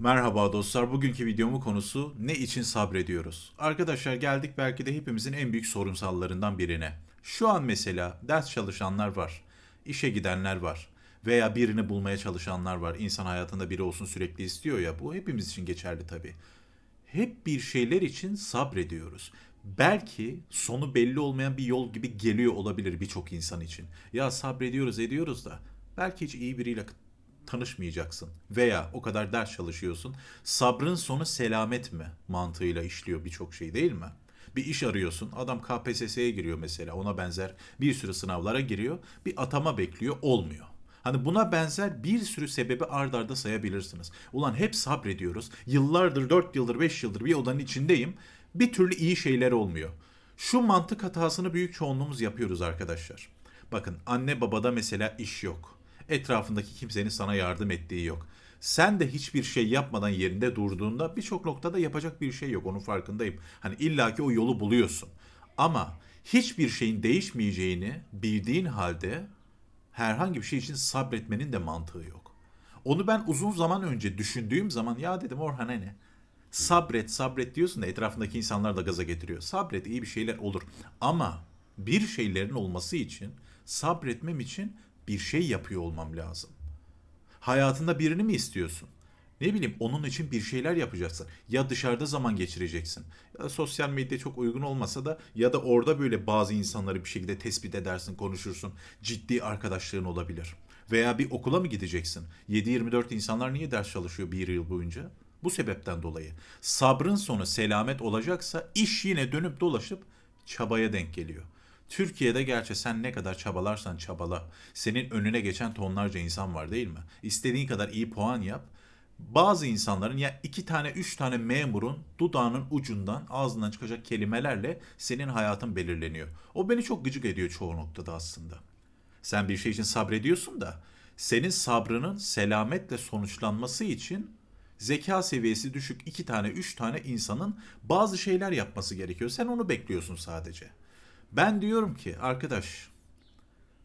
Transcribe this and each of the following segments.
Merhaba dostlar. Bugünkü videomun konusu ne için sabrediyoruz? Arkadaşlar geldik belki de hepimizin en büyük sorunsallarından birine. Şu an mesela ders çalışanlar var, işe gidenler var veya birini bulmaya çalışanlar var. İnsan hayatında biri olsun sürekli istiyor ya. Bu hepimiz için geçerli tabii. Hep bir şeyler için sabrediyoruz. Belki sonu belli olmayan bir yol gibi geliyor olabilir birçok insan için. Ya sabrediyoruz ediyoruz da belki hiç iyi biriyle tanışmayacaksın veya o kadar ders çalışıyorsun. Sabrın sonu selamet mi mantığıyla işliyor birçok şey değil mi? Bir iş arıyorsun. Adam KPSS'ye giriyor mesela. Ona benzer bir sürü sınavlara giriyor. Bir atama bekliyor. Olmuyor. Hani buna benzer bir sürü sebebi ard arda sayabilirsiniz. Ulan hep sabrediyoruz. Yıllardır, 4 yıldır, 5 yıldır bir odanın içindeyim. Bir türlü iyi şeyler olmuyor. Şu mantık hatasını büyük çoğunluğumuz yapıyoruz arkadaşlar. Bakın anne babada mesela iş yok. Etrafındaki kimsenin sana yardım ettiği yok. Sen de hiçbir şey yapmadan yerinde durduğunda birçok noktada yapacak bir şey yok. Onun farkındayım. Hani illaki o yolu buluyorsun. Ama hiçbir şeyin değişmeyeceğini bildiğin halde herhangi bir şey için sabretmenin de mantığı yok. Onu ben uzun zaman önce düşündüğüm zaman ya dedim Orhan hani sabret sabret diyorsun da etrafındaki insanlar da gaza getiriyor. Sabret iyi bir şeyler olur. Ama bir şeylerin olması için sabretmem için bir şey yapıyor olmam lazım. Hayatında birini mi istiyorsun? Ne bileyim onun için bir şeyler yapacaksın. Ya dışarıda zaman geçireceksin. Ya da sosyal medya çok uygun olmasa da ya da orada böyle bazı insanları bir şekilde tespit edersin, konuşursun. Ciddi arkadaşlığın olabilir. Veya bir okula mı gideceksin? 7-24 insanlar niye ders çalışıyor bir yıl boyunca? Bu sebepten dolayı. Sabrın sonu selamet olacaksa iş yine dönüp dolaşıp çabaya denk geliyor. Türkiye'de gerçi sen ne kadar çabalarsan çabala. Senin önüne geçen tonlarca insan var değil mi? İstediğin kadar iyi puan yap. Bazı insanların ya iki tane üç tane memurun dudağının ucundan ağzından çıkacak kelimelerle senin hayatın belirleniyor. O beni çok gıcık ediyor çoğu noktada aslında. Sen bir şey için sabrediyorsun da senin sabrının selametle sonuçlanması için zeka seviyesi düşük iki tane üç tane insanın bazı şeyler yapması gerekiyor. Sen onu bekliyorsun sadece. Ben diyorum ki arkadaş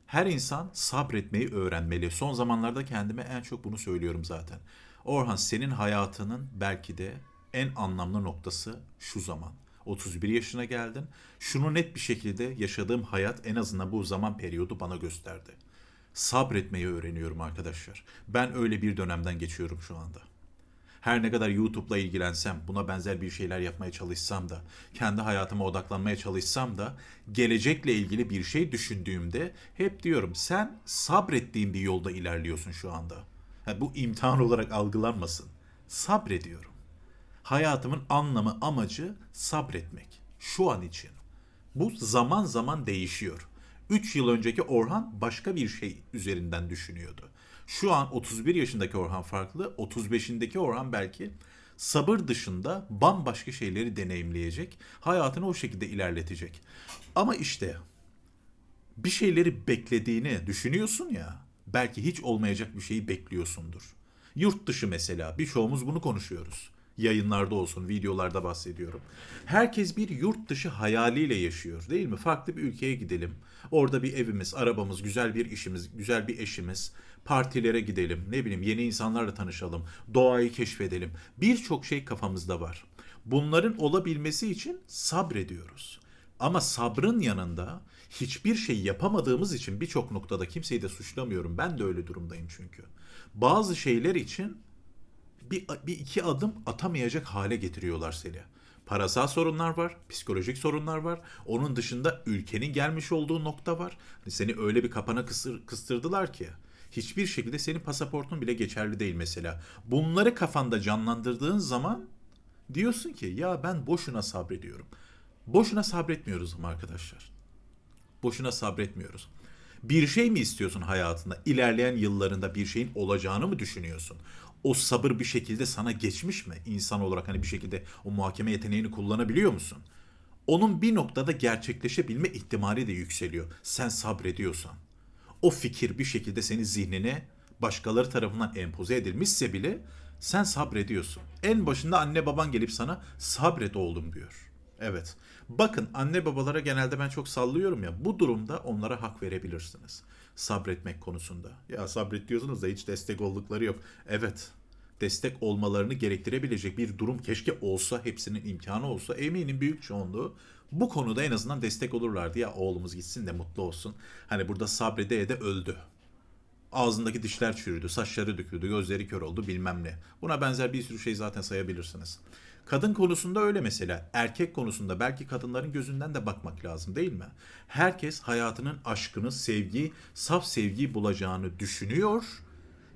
her insan sabretmeyi öğrenmeli. Son zamanlarda kendime en çok bunu söylüyorum zaten. Orhan senin hayatının belki de en anlamlı noktası şu zaman. 31 yaşına geldin. Şunu net bir şekilde yaşadığım hayat en azından bu zaman periyodu bana gösterdi. Sabretmeyi öğreniyorum arkadaşlar. Ben öyle bir dönemden geçiyorum şu anda. Her ne kadar YouTube'la ilgilensem, buna benzer bir şeyler yapmaya çalışsam da, kendi hayatıma odaklanmaya çalışsam da, gelecekle ilgili bir şey düşündüğümde hep diyorum sen sabrettiğin bir yolda ilerliyorsun şu anda. Ha, bu imtihan olarak algılanmasın. Sabrediyorum. Hayatımın anlamı, amacı sabretmek. Şu an için. Bu zaman zaman değişiyor. 3 yıl önceki Orhan başka bir şey üzerinden düşünüyordu. Şu an 31 yaşındaki Orhan farklı, 35'indeki Orhan belki sabır dışında bambaşka şeyleri deneyimleyecek, hayatını o şekilde ilerletecek. Ama işte bir şeyleri beklediğini düşünüyorsun ya, belki hiç olmayacak bir şeyi bekliyorsundur. Yurt dışı mesela, birçoğumuz bunu konuşuyoruz. Yayınlarda olsun, videolarda bahsediyorum. Herkes bir yurt dışı hayaliyle yaşıyor değil mi? Farklı bir ülkeye gidelim. Orada bir evimiz, arabamız, güzel bir işimiz, güzel bir eşimiz. Partilere gidelim, ne bileyim yeni insanlarla tanışalım, doğayı keşfedelim. Birçok şey kafamızda var. Bunların olabilmesi için sabrediyoruz. Ama sabrın yanında hiçbir şey yapamadığımız için birçok noktada kimseyi de suçlamıyorum. Ben de öyle durumdayım çünkü. Bazı şeyler için bir, bir iki adım atamayacak hale getiriyorlar seni. Parasal sorunlar var, psikolojik sorunlar var. Onun dışında ülkenin gelmiş olduğu nokta var. Hani seni öyle bir kapana kısır, kıstırdılar ki hiçbir şekilde senin pasaportun bile geçerli değil mesela. Bunları kafanda canlandırdığın zaman diyorsun ki ya ben boşuna sabrediyorum. Boşuna sabretmiyoruz ama arkadaşlar. Boşuna sabretmiyoruz. Bir şey mi istiyorsun hayatında? İlerleyen yıllarında bir şeyin olacağını mı düşünüyorsun? O sabır bir şekilde sana geçmiş mi? İnsan olarak hani bir şekilde o muhakeme yeteneğini kullanabiliyor musun? Onun bir noktada gerçekleşebilme ihtimali de yükseliyor. Sen sabrediyorsan. O fikir bir şekilde senin zihnine başkaları tarafından empoze edilmişse bile sen sabrediyorsun. En başında anne baban gelip sana sabret oğlum diyor. Evet. Bakın anne babalara genelde ben çok sallıyorum ya. Bu durumda onlara hak verebilirsiniz. Sabretmek konusunda. Ya sabret diyorsunuz da hiç destek oldukları yok. Evet. destek olmalarını gerektirebilecek bir durum keşke olsa, hepsinin imkanı olsa eminim büyük çoğunluğu bu konuda en azından destek olurlardı. Ya oğlumuz gitsin de mutlu olsun. Hani burada sabrede de öldü. Ağzındaki dişler çürüdü, saçları döküldü, gözleri kör oldu bilmem ne. Buna benzer bir sürü şey zaten sayabilirsiniz. Kadın konusunda öyle mesela. Erkek konusunda belki kadınların gözünden de bakmak lazım değil mi? Herkes hayatının aşkını, sevgiyi, saf sevgiyi bulacağını düşünüyor.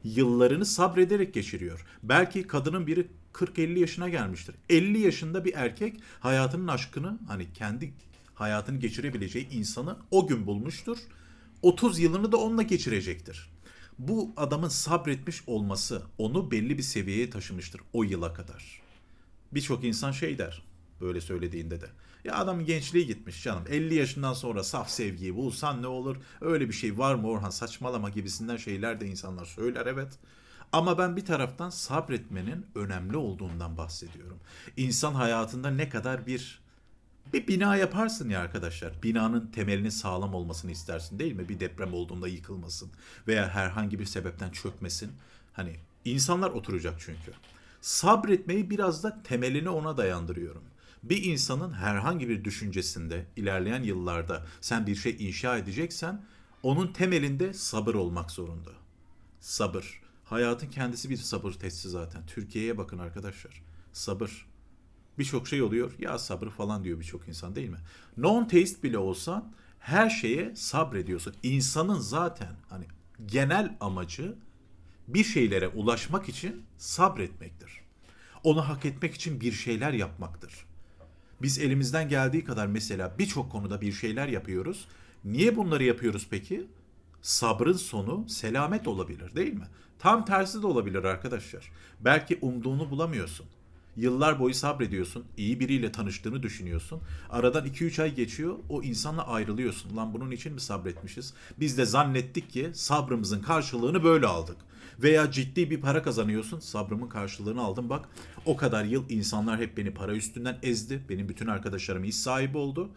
Yıllarını sabrederek geçiriyor. Belki kadının biri 40-50 yaşına gelmiştir. 50 yaşında bir erkek hayatının aşkını hani kendi hayatını geçirebileceği insanı o gün bulmuştur. 30 yılını da onunla geçirecektir. Bu adamın sabretmiş olması onu belli bir seviyeye taşımıştır o yıla kadar. Birçok insan şey der böyle söylediğinde de. Ya adam gençliği gitmiş canım. 50 yaşından sonra saf sevgiyi bulsan ne olur? Öyle bir şey var mı Orhan saçmalama gibisinden şeyler de insanlar söyler evet. Ama ben bir taraftan sabretmenin önemli olduğundan bahsediyorum. İnsan hayatında ne kadar bir bir bina yaparsın ya arkadaşlar. Binanın temelinin sağlam olmasını istersin değil mi? Bir deprem olduğunda yıkılmasın veya herhangi bir sebepten çökmesin. Hani insanlar oturacak çünkü. Sabretmeyi biraz da temelini ona dayandırıyorum. Bir insanın herhangi bir düşüncesinde ilerleyen yıllarda sen bir şey inşa edeceksen onun temelinde sabır olmak zorunda. Sabır. Hayatın kendisi bir sabır testi zaten. Türkiye'ye bakın arkadaşlar. Sabır. Birçok şey oluyor. Ya sabır falan diyor birçok insan değil mi? Non-taste bile olsan her şeye sabrediyorsun. İnsanın zaten hani genel amacı bir şeylere ulaşmak için sabretmektir. Onu hak etmek için bir şeyler yapmaktır. Biz elimizden geldiği kadar mesela birçok konuda bir şeyler yapıyoruz. Niye bunları yapıyoruz peki? Sabrın sonu selamet olabilir değil mi? Tam tersi de olabilir arkadaşlar. Belki umduğunu bulamıyorsun. Yıllar boyu sabrediyorsun. iyi biriyle tanıştığını düşünüyorsun. Aradan 2-3 ay geçiyor. O insanla ayrılıyorsun. Lan bunun için mi sabretmişiz? Biz de zannettik ki sabrımızın karşılığını böyle aldık. Veya ciddi bir para kazanıyorsun. Sabrımın karşılığını aldım. Bak o kadar yıl insanlar hep beni para üstünden ezdi. Benim bütün arkadaşlarım iş sahibi oldu.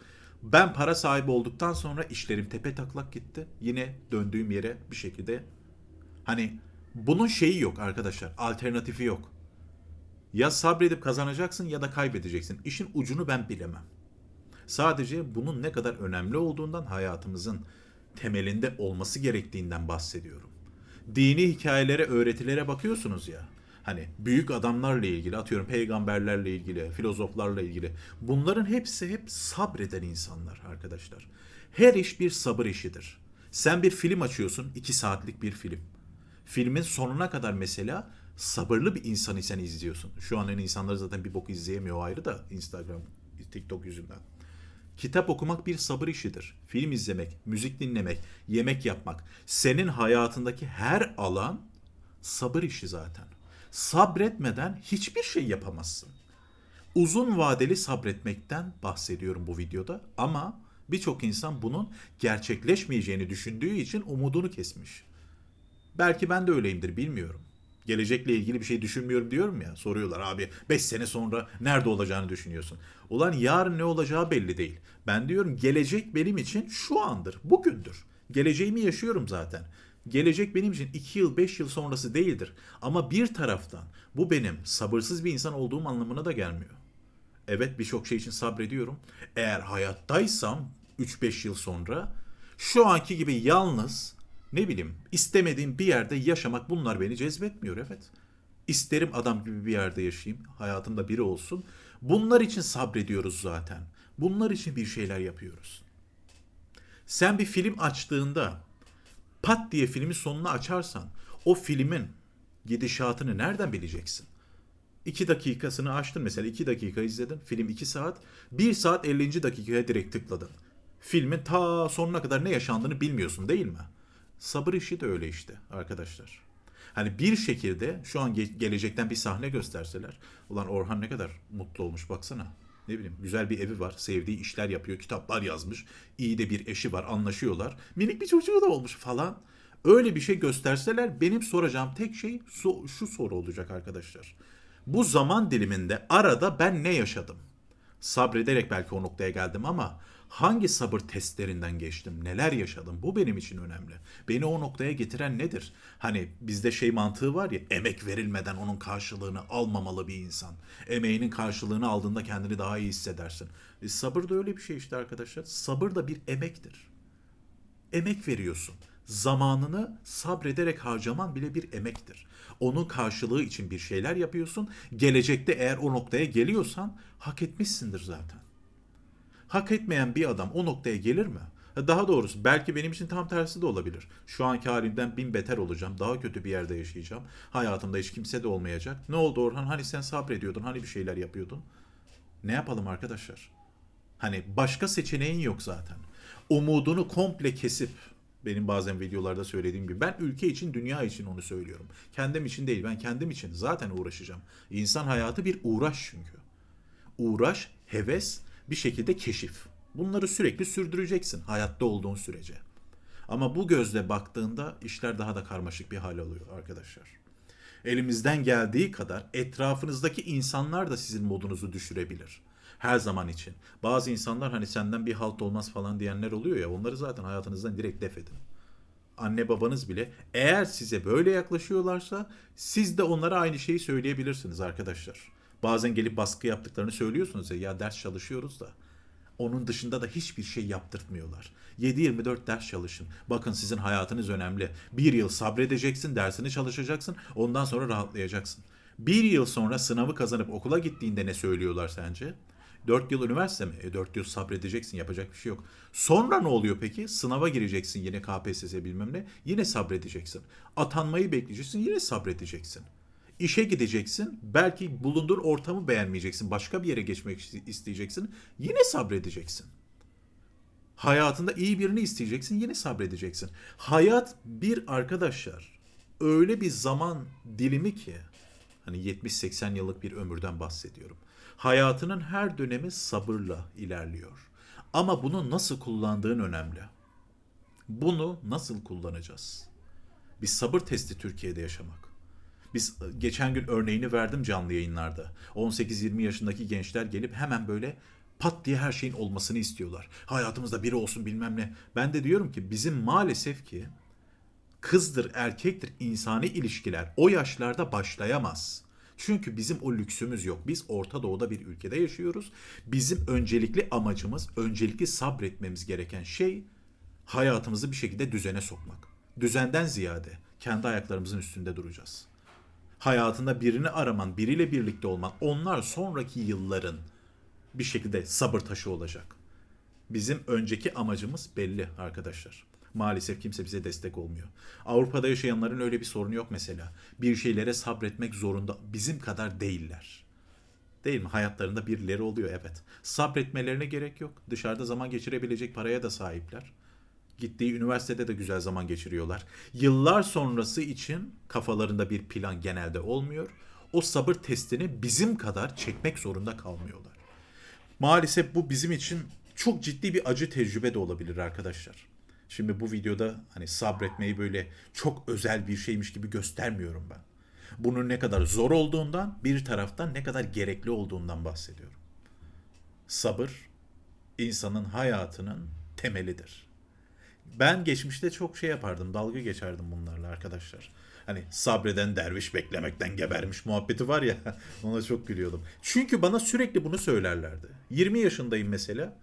Ben para sahibi olduktan sonra işlerim tepe taklak gitti. Yine döndüğüm yere bir şekilde hani bunun şeyi yok arkadaşlar. Alternatifi yok. Ya sabredip kazanacaksın ya da kaybedeceksin. İşin ucunu ben bilemem. Sadece bunun ne kadar önemli olduğundan hayatımızın temelinde olması gerektiğinden bahsediyorum. Dini hikayelere, öğretilere bakıyorsunuz ya. Hani büyük adamlarla ilgili, atıyorum peygamberlerle ilgili, filozoflarla ilgili. Bunların hepsi hep sabreden insanlar arkadaşlar. Her iş bir sabır işidir. Sen bir film açıyorsun, iki saatlik bir film. Filmin sonuna kadar mesela sabırlı bir insan isen izliyorsun. Şu an yani insanlar zaten bir bok izleyemiyor ayrı da Instagram, TikTok yüzünden. Kitap okumak bir sabır işidir. Film izlemek, müzik dinlemek, yemek yapmak. Senin hayatındaki her alan sabır işi zaten. Sabretmeden hiçbir şey yapamazsın. Uzun vadeli sabretmekten bahsediyorum bu videoda ama birçok insan bunun gerçekleşmeyeceğini düşündüğü için umudunu kesmiş. Belki ben de öyleyimdir bilmiyorum. Gelecekle ilgili bir şey düşünmüyorum diyorum ya. Soruyorlar abi 5 sene sonra nerede olacağını düşünüyorsun. Ulan yarın ne olacağı belli değil. Ben diyorum gelecek benim için şu andır, bugündür. Geleceğimi yaşıyorum zaten. Gelecek benim için 2 yıl 5 yıl sonrası değildir. Ama bir taraftan bu benim sabırsız bir insan olduğum anlamına da gelmiyor. Evet birçok şey için sabrediyorum. Eğer hayattaysam 3-5 yıl sonra şu anki gibi yalnız ne bileyim istemediğim bir yerde yaşamak bunlar beni cezbetmiyor evet. İsterim adam gibi bir yerde yaşayayım. Hayatımda biri olsun. Bunlar için sabrediyoruz zaten. Bunlar için bir şeyler yapıyoruz. Sen bir film açtığında pat diye filmin sonunu açarsan o filmin gidişatını nereden bileceksin? 2 dakikasını açtın mesela 2 dakika izledin. Film 2 saat. 1 saat 50. dakikaya direkt tıkladın. Filmin ta sonuna kadar ne yaşandığını bilmiyorsun değil mi? Sabır işi de öyle işte arkadaşlar. Hani bir şekilde şu an ge- gelecekten bir sahne gösterseler. Ulan Orhan ne kadar mutlu olmuş baksana. Ne bileyim güzel bir evi var. Sevdiği işler yapıyor. Kitaplar yazmış. iyi de bir eşi var. Anlaşıyorlar. Minik bir çocuğu da olmuş falan. Öyle bir şey gösterseler benim soracağım tek şey şu soru olacak arkadaşlar. Bu zaman diliminde arada ben ne yaşadım? Sabrederek belki o noktaya geldim ama hangi sabır testlerinden geçtim, neler yaşadım bu benim için önemli. Beni o noktaya getiren nedir? Hani bizde şey mantığı var ya emek verilmeden onun karşılığını almamalı bir insan. Emeğinin karşılığını aldığında kendini daha iyi hissedersin. E, sabır da öyle bir şey işte arkadaşlar. Sabır da bir emektir emek veriyorsun. Zamanını sabrederek harcaman bile bir emektir. Onun karşılığı için bir şeyler yapıyorsun. Gelecekte eğer o noktaya geliyorsan hak etmişsindir zaten. Hak etmeyen bir adam o noktaya gelir mi? Daha doğrusu belki benim için tam tersi de olabilir. Şu anki halimden bin beter olacağım. Daha kötü bir yerde yaşayacağım. Hayatımda hiç kimse de olmayacak. Ne oldu Orhan? Hani sen sabrediyordun? Hani bir şeyler yapıyordun? Ne yapalım arkadaşlar? Hani başka seçeneğin yok zaten. Umudunu komple kesip benim bazen videolarda söylediğim gibi ben ülke için, dünya için onu söylüyorum. Kendim için değil, ben kendim için zaten uğraşacağım. İnsan hayatı bir uğraş çünkü. Uğraş, heves, bir şekilde keşif. Bunları sürekli sürdüreceksin hayatta olduğun sürece. Ama bu gözle baktığında işler daha da karmaşık bir hal alıyor arkadaşlar. Elimizden geldiği kadar etrafınızdaki insanlar da sizin modunuzu düşürebilir. Her zaman için. Bazı insanlar hani senden bir halt olmaz falan diyenler oluyor ya onları zaten hayatınızdan direkt def edin. Anne babanız bile eğer size böyle yaklaşıyorlarsa siz de onlara aynı şeyi söyleyebilirsiniz arkadaşlar. Bazen gelip baskı yaptıklarını söylüyorsunuz ya ya ders çalışıyoruz da. Onun dışında da hiçbir şey yaptırtmıyorlar. 7-24 ders çalışın. Bakın sizin hayatınız önemli. Bir yıl sabredeceksin, dersini çalışacaksın, ondan sonra rahatlayacaksın. Bir yıl sonra sınavı kazanıp okula gittiğinde ne söylüyorlar sence? 4 yıl üniversite mi? E 4 yıl sabredeceksin yapacak bir şey yok. Sonra ne oluyor peki? Sınava gireceksin yine KPSS bilmem ne. Yine sabredeceksin. Atanmayı bekleyeceksin yine sabredeceksin. İşe gideceksin. Belki bulunduğun ortamı beğenmeyeceksin. Başka bir yere geçmek isteyeceksin. Yine sabredeceksin. Hayatında iyi birini isteyeceksin. Yine sabredeceksin. Hayat bir arkadaşlar öyle bir zaman dilimi ki hani 70-80 yıllık bir ömürden bahsediyorum. Hayatının her dönemi sabırla ilerliyor. Ama bunu nasıl kullandığın önemli. Bunu nasıl kullanacağız? Bir sabır testi Türkiye'de yaşamak. Biz e, geçen gün örneğini verdim canlı yayınlarda. 18-20 yaşındaki gençler gelip hemen böyle pat diye her şeyin olmasını istiyorlar. Hayatımızda biri olsun bilmem ne. Ben de diyorum ki bizim maalesef ki kızdır erkektir insani ilişkiler o yaşlarda başlayamaz. Çünkü bizim o lüksümüz yok. Biz Orta Doğu'da bir ülkede yaşıyoruz. Bizim öncelikli amacımız, öncelikli sabretmemiz gereken şey hayatımızı bir şekilde düzene sokmak. Düzenden ziyade kendi ayaklarımızın üstünde duracağız. Hayatında birini araman, biriyle birlikte olman, onlar sonraki yılların bir şekilde sabır taşı olacak. Bizim önceki amacımız belli arkadaşlar. Maalesef kimse bize destek olmuyor. Avrupa'da yaşayanların öyle bir sorunu yok mesela. Bir şeylere sabretmek zorunda bizim kadar değiller. Değil mi? Hayatlarında birileri oluyor evet. Sabretmelerine gerek yok. Dışarıda zaman geçirebilecek paraya da sahipler. Gittiği üniversitede de güzel zaman geçiriyorlar. Yıllar sonrası için kafalarında bir plan genelde olmuyor. O sabır testini bizim kadar çekmek zorunda kalmıyorlar. Maalesef bu bizim için çok ciddi bir acı tecrübe de olabilir arkadaşlar. Şimdi bu videoda hani sabretmeyi böyle çok özel bir şeymiş gibi göstermiyorum ben. Bunun ne kadar zor olduğundan, bir taraftan ne kadar gerekli olduğundan bahsediyorum. Sabır insanın hayatının temelidir. Ben geçmişte çok şey yapardım, dalga geçerdim bunlarla arkadaşlar. Hani sabreden derviş beklemekten gebermiş muhabbeti var ya, ona çok gülüyordum. Çünkü bana sürekli bunu söylerlerdi. 20 yaşındayım mesela.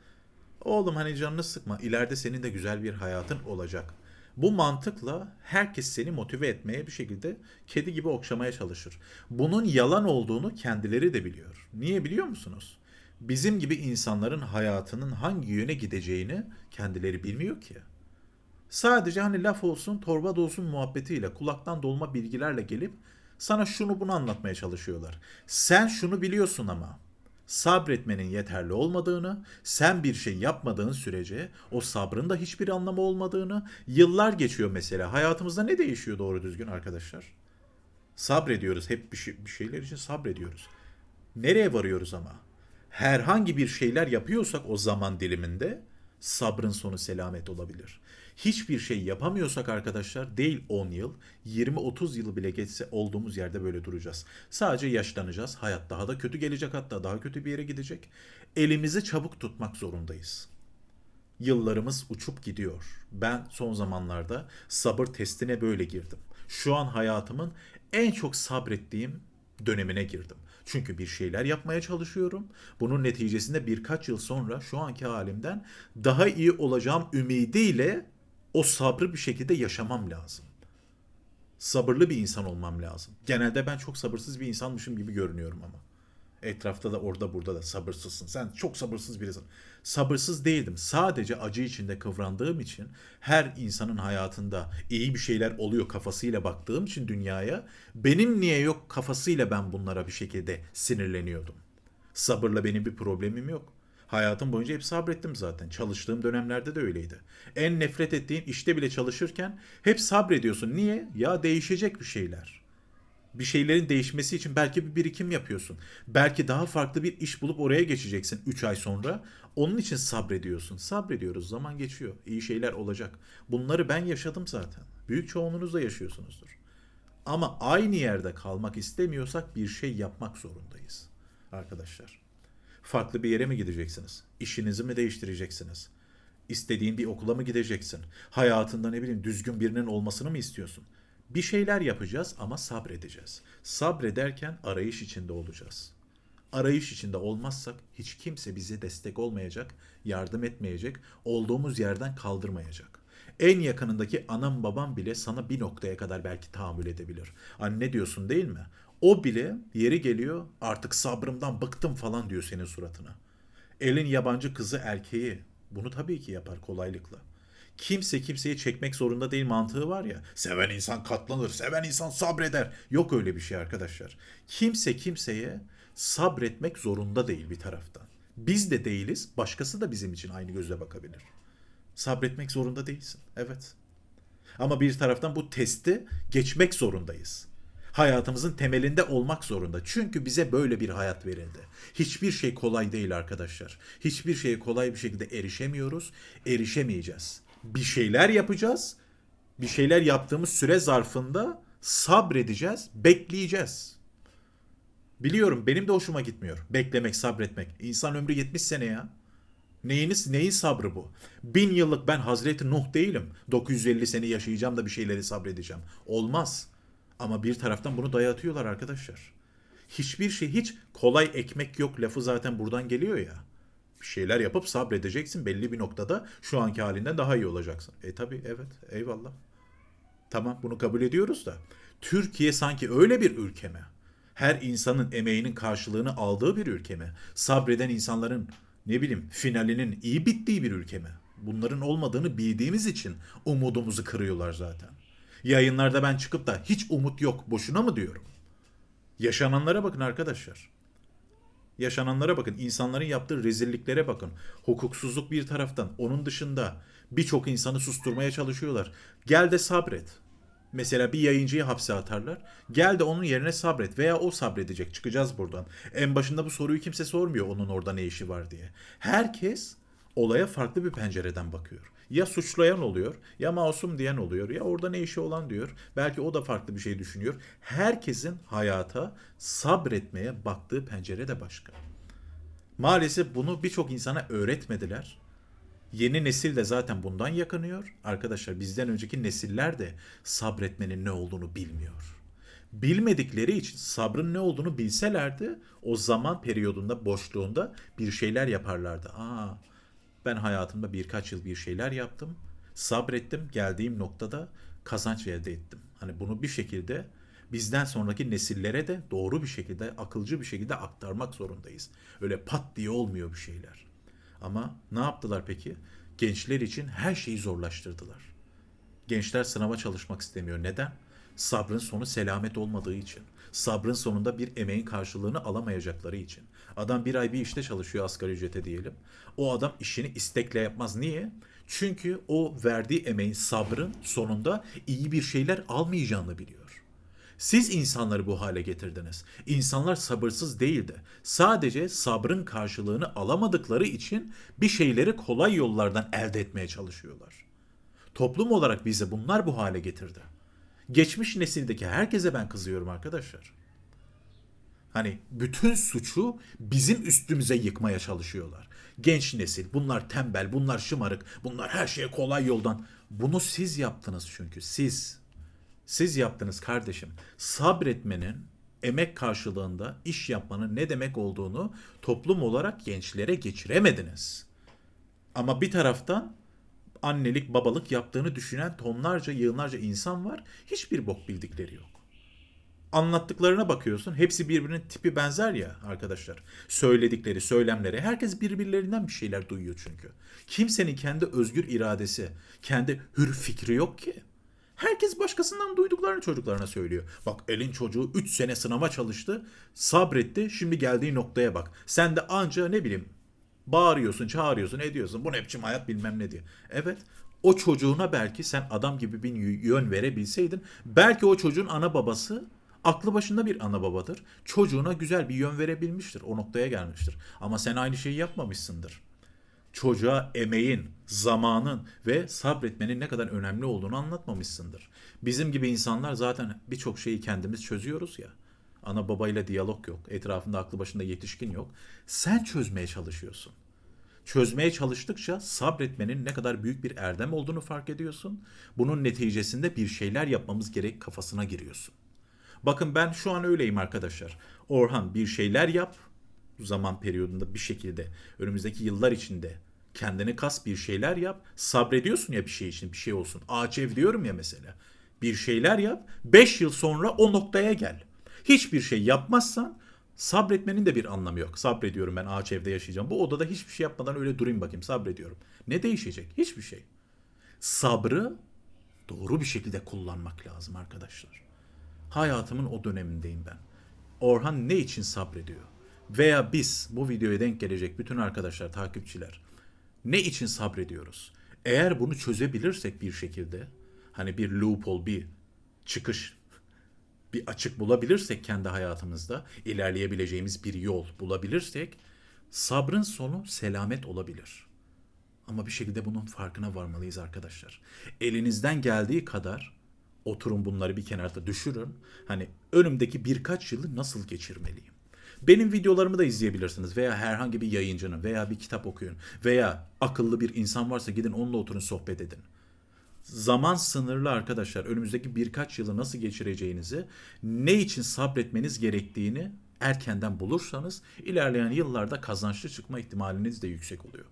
Oğlum hani canını sıkma. İleride senin de güzel bir hayatın olacak. Bu mantıkla herkes seni motive etmeye bir şekilde kedi gibi okşamaya çalışır. Bunun yalan olduğunu kendileri de biliyor. Niye biliyor musunuz? Bizim gibi insanların hayatının hangi yöne gideceğini kendileri bilmiyor ki. Sadece hani laf olsun, torba dolsun muhabbetiyle, kulaktan dolma bilgilerle gelip sana şunu bunu anlatmaya çalışıyorlar. Sen şunu biliyorsun ama sabretmenin yeterli olmadığını, sen bir şey yapmadığın sürece o sabrın da hiçbir anlamı olmadığını, yıllar geçiyor mesela. Hayatımızda ne değişiyor doğru düzgün arkadaşlar? Sabrediyoruz. Hep bir, şey, bir şeyler için sabrediyoruz. Nereye varıyoruz ama? Herhangi bir şeyler yapıyorsak o zaman diliminde sabrın sonu selamet olabilir. Hiçbir şey yapamıyorsak arkadaşlar değil 10 yıl, 20-30 yıl bile geçse olduğumuz yerde böyle duracağız. Sadece yaşlanacağız. Hayat daha da kötü gelecek hatta daha kötü bir yere gidecek. Elimizi çabuk tutmak zorundayız. Yıllarımız uçup gidiyor. Ben son zamanlarda sabır testine böyle girdim. Şu an hayatımın en çok sabrettiğim dönemine girdim. Çünkü bir şeyler yapmaya çalışıyorum. Bunun neticesinde birkaç yıl sonra şu anki halimden daha iyi olacağım ümidiyle o sabrı bir şekilde yaşamam lazım. Sabırlı bir insan olmam lazım. Genelde ben çok sabırsız bir insanmışım gibi görünüyorum ama. Etrafta da orada burada da sabırsızsın. Sen çok sabırsız birisin. Sabırsız değildim. Sadece acı içinde kıvrandığım için her insanın hayatında iyi bir şeyler oluyor kafasıyla baktığım için dünyaya benim niye yok kafasıyla ben bunlara bir şekilde sinirleniyordum. Sabırla benim bir problemim yok. Hayatım boyunca hep sabrettim zaten. Çalıştığım dönemlerde de öyleydi. En nefret ettiğin işte bile çalışırken hep sabrediyorsun. Niye? Ya değişecek bir şeyler bir şeylerin değişmesi için belki bir birikim yapıyorsun. Belki daha farklı bir iş bulup oraya geçeceksin 3 ay sonra. Onun için sabrediyorsun. Sabrediyoruz. Zaman geçiyor. İyi şeyler olacak. Bunları ben yaşadım zaten. Büyük çoğunluğunuz da yaşıyorsunuzdur. Ama aynı yerde kalmak istemiyorsak bir şey yapmak zorundayız. Arkadaşlar. Farklı bir yere mi gideceksiniz? İşinizi mi değiştireceksiniz? İstediğin bir okula mı gideceksin? Hayatında ne bileyim düzgün birinin olmasını mı istiyorsun? Bir şeyler yapacağız ama sabredeceğiz. Sabrederken arayış içinde olacağız. Arayış içinde olmazsak hiç kimse bize destek olmayacak, yardım etmeyecek, olduğumuz yerden kaldırmayacak. En yakınındaki anam babam bile sana bir noktaya kadar belki tahammül edebilir. Anne diyorsun değil mi? O bile yeri geliyor artık sabrımdan bıktım falan diyor senin suratına. Elin yabancı kızı erkeği bunu tabii ki yapar kolaylıkla kimse kimseyi çekmek zorunda değil mantığı var ya. Seven insan katlanır, seven insan sabreder. Yok öyle bir şey arkadaşlar. Kimse kimseye sabretmek zorunda değil bir taraftan. Biz de değiliz, başkası da bizim için aynı gözle bakabilir. Sabretmek zorunda değilsin. Evet. Ama bir taraftan bu testi geçmek zorundayız. Hayatımızın temelinde olmak zorunda. Çünkü bize böyle bir hayat verildi. Hiçbir şey kolay değil arkadaşlar. Hiçbir şeye kolay bir şekilde erişemiyoruz, erişemeyeceğiz bir şeyler yapacağız. Bir şeyler yaptığımız süre zarfında sabredeceğiz, bekleyeceğiz. Biliyorum benim de hoşuma gitmiyor. Beklemek, sabretmek. İnsan ömrü 70 sene ya. Neyiniz, neyin sabrı bu? Bin yıllık ben Hazreti Nuh değilim. 950 sene yaşayacağım da bir şeyleri sabredeceğim. Olmaz. Ama bir taraftan bunu dayatıyorlar arkadaşlar. Hiçbir şey hiç kolay ekmek yok lafı zaten buradan geliyor ya bir şeyler yapıp sabredeceksin belli bir noktada şu anki halinden daha iyi olacaksın. E tabi evet eyvallah. Tamam bunu kabul ediyoruz da Türkiye sanki öyle bir ülke mi? Her insanın emeğinin karşılığını aldığı bir ülke mi? Sabreden insanların ne bileyim finalinin iyi bittiği bir ülke mi? Bunların olmadığını bildiğimiz için umudumuzu kırıyorlar zaten. Yayınlarda ben çıkıp da hiç umut yok boşuna mı diyorum? Yaşananlara bakın arkadaşlar. Yaşananlara bakın, insanların yaptığı rezilliklere bakın. Hukuksuzluk bir taraftan, onun dışında birçok insanı susturmaya çalışıyorlar. Gel de sabret. Mesela bir yayıncıyı hapse atarlar. Gel de onun yerine sabret veya o sabredecek. Çıkacağız buradan. En başında bu soruyu kimse sormuyor onun orada ne işi var diye. Herkes olaya farklı bir pencereden bakıyor. Ya suçlayan oluyor, ya masum diyen oluyor, ya orada ne işi olan diyor. Belki o da farklı bir şey düşünüyor. Herkesin hayata sabretmeye baktığı pencere de başka. Maalesef bunu birçok insana öğretmediler. Yeni nesil de zaten bundan yakınıyor. Arkadaşlar bizden önceki nesiller de sabretmenin ne olduğunu bilmiyor. Bilmedikleri için sabrın ne olduğunu bilselerdi o zaman periyodunda boşluğunda bir şeyler yaparlardı. Aa ben hayatımda birkaç yıl bir şeyler yaptım. Sabrettim. Geldiğim noktada kazanç elde ettim. Hani bunu bir şekilde bizden sonraki nesillere de doğru bir şekilde, akılcı bir şekilde aktarmak zorundayız. Öyle pat diye olmuyor bir şeyler. Ama ne yaptılar peki? Gençler için her şeyi zorlaştırdılar. Gençler sınava çalışmak istemiyor. Neden? Sabrın sonu selamet olmadığı için. Sabrın sonunda bir emeğin karşılığını alamayacakları için. Adam bir ay bir işte çalışıyor asgari ücrete diyelim. O adam işini istekle yapmaz. Niye? Çünkü o verdiği emeğin sabrın sonunda iyi bir şeyler almayacağını biliyor. Siz insanları bu hale getirdiniz. İnsanlar sabırsız değildi. Sadece sabrın karşılığını alamadıkları için bir şeyleri kolay yollardan elde etmeye çalışıyorlar. Toplum olarak bize bunlar bu hale getirdi. Geçmiş nesildeki herkese ben kızıyorum arkadaşlar. Hani bütün suçu bizim üstümüze yıkmaya çalışıyorlar. Genç nesil, bunlar tembel, bunlar şımarık, bunlar her şeye kolay yoldan. Bunu siz yaptınız çünkü siz. Siz yaptınız kardeşim. Sabretmenin emek karşılığında iş yapmanın ne demek olduğunu toplum olarak gençlere geçiremediniz. Ama bir taraftan annelik babalık yaptığını düşünen tonlarca yığınlarca insan var. Hiçbir bok bildikleri yok. Anlattıklarına bakıyorsun. Hepsi birbirinin tipi benzer ya arkadaşlar. Söyledikleri, söylemleri. Herkes birbirlerinden bir şeyler duyuyor çünkü. Kimsenin kendi özgür iradesi, kendi hür fikri yok ki. Herkes başkasından duyduklarını çocuklarına söylüyor. Bak elin çocuğu 3 sene sınava çalıştı, sabretti, şimdi geldiği noktaya bak. Sen de anca ne bileyim bağırıyorsun, çağırıyorsun, ediyorsun. Bu ne biçim hayat bilmem ne diye. Evet, o çocuğuna belki sen adam gibi bir yön verebilseydin, belki o çocuğun ana babası aklı başında bir ana babadır. Çocuğuna güzel bir yön verebilmiştir, o noktaya gelmiştir. Ama sen aynı şeyi yapmamışsındır çocuğa emeğin, zamanın ve sabretmenin ne kadar önemli olduğunu anlatmamışsındır. Bizim gibi insanlar zaten birçok şeyi kendimiz çözüyoruz ya. Ana babayla diyalog yok. Etrafında aklı başında yetişkin yok. Sen çözmeye çalışıyorsun. Çözmeye çalıştıkça sabretmenin ne kadar büyük bir erdem olduğunu fark ediyorsun. Bunun neticesinde bir şeyler yapmamız gerek kafasına giriyorsun. Bakın ben şu an öyleyim arkadaşlar. Orhan bir şeyler yap, zaman periyodunda bir şekilde önümüzdeki yıllar içinde kendine kas bir şeyler yap. Sabrediyorsun ya bir şey için bir şey olsun. Ağaç ev diyorum ya mesela. Bir şeyler yap. 5 yıl sonra o noktaya gel. Hiçbir şey yapmazsan sabretmenin de bir anlamı yok. Sabrediyorum ben ağaç evde yaşayacağım. Bu odada hiçbir şey yapmadan öyle durayım bakayım sabrediyorum. Ne değişecek? Hiçbir şey. Sabrı doğru bir şekilde kullanmak lazım arkadaşlar. Hayatımın o dönemindeyim ben. Orhan ne için sabrediyor? Veya biz bu videoya denk gelecek bütün arkadaşlar, takipçiler ne için sabrediyoruz? Eğer bunu çözebilirsek bir şekilde hani bir loophole, bir çıkış, bir açık bulabilirsek kendi hayatımızda ilerleyebileceğimiz bir yol bulabilirsek sabrın sonu selamet olabilir. Ama bir şekilde bunun farkına varmalıyız arkadaşlar. Elinizden geldiği kadar oturun bunları bir kenarda düşürün. Hani önümdeki birkaç yılı nasıl geçirmeliyim? Benim videolarımı da izleyebilirsiniz veya herhangi bir yayıncının veya bir kitap okuyun veya akıllı bir insan varsa gidin onunla oturun sohbet edin. Zaman sınırlı arkadaşlar. Önümüzdeki birkaç yılı nasıl geçireceğinizi, ne için sabretmeniz gerektiğini erkenden bulursanız ilerleyen yıllarda kazançlı çıkma ihtimaliniz de yüksek oluyor.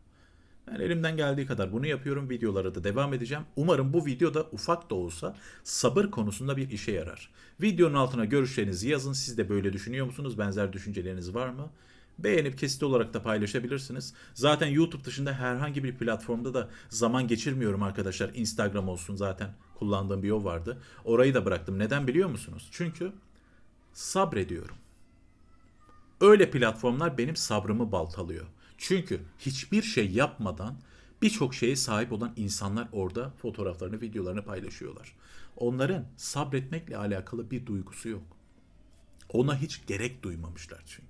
Ben elimden geldiği kadar bunu yapıyorum. Videolara da devam edeceğim. Umarım bu videoda ufak da olsa sabır konusunda bir işe yarar. Videonun altına görüşlerinizi yazın. Siz de böyle düşünüyor musunuz? Benzer düşünceleriniz var mı? Beğenip kesit olarak da paylaşabilirsiniz. Zaten YouTube dışında herhangi bir platformda da zaman geçirmiyorum arkadaşlar. Instagram olsun zaten kullandığım bir yol vardı. Orayı da bıraktım. Neden biliyor musunuz? Çünkü sabrediyorum. Öyle platformlar benim sabrımı baltalıyor. Çünkü hiçbir şey yapmadan birçok şeye sahip olan insanlar orada fotoğraflarını, videolarını paylaşıyorlar. Onların sabretmekle alakalı bir duygusu yok. Ona hiç gerek duymamışlar çünkü.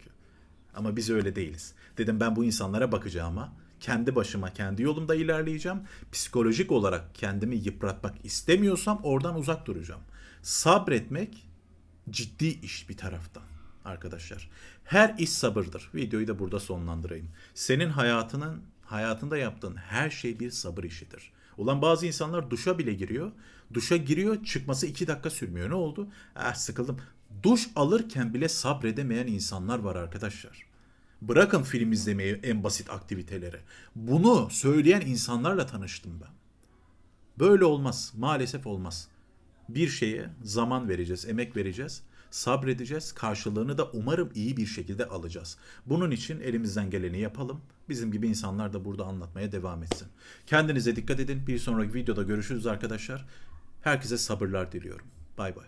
Ama biz öyle değiliz. Dedim ben bu insanlara bakacağıma kendi başıma, kendi yolumda ilerleyeceğim. Psikolojik olarak kendimi yıpratmak istemiyorsam oradan uzak duracağım. Sabretmek ciddi iş bir taraftan arkadaşlar. Her iş sabırdır. Videoyu da burada sonlandırayım. Senin hayatının hayatında yaptığın her şey bir sabır işidir. Ulan bazı insanlar duşa bile giriyor. Duşa giriyor çıkması iki dakika sürmüyor. Ne oldu? Ah sıkıldım. Duş alırken bile sabredemeyen insanlar var arkadaşlar. Bırakın film izlemeyi en basit aktiviteleri. Bunu söyleyen insanlarla tanıştım ben. Böyle olmaz. Maalesef olmaz. Bir şeye zaman vereceğiz, emek vereceğiz sabredeceğiz. Karşılığını da umarım iyi bir şekilde alacağız. Bunun için elimizden geleni yapalım. Bizim gibi insanlar da burada anlatmaya devam etsin. Kendinize dikkat edin. Bir sonraki videoda görüşürüz arkadaşlar. Herkese sabırlar diliyorum. Bay bay.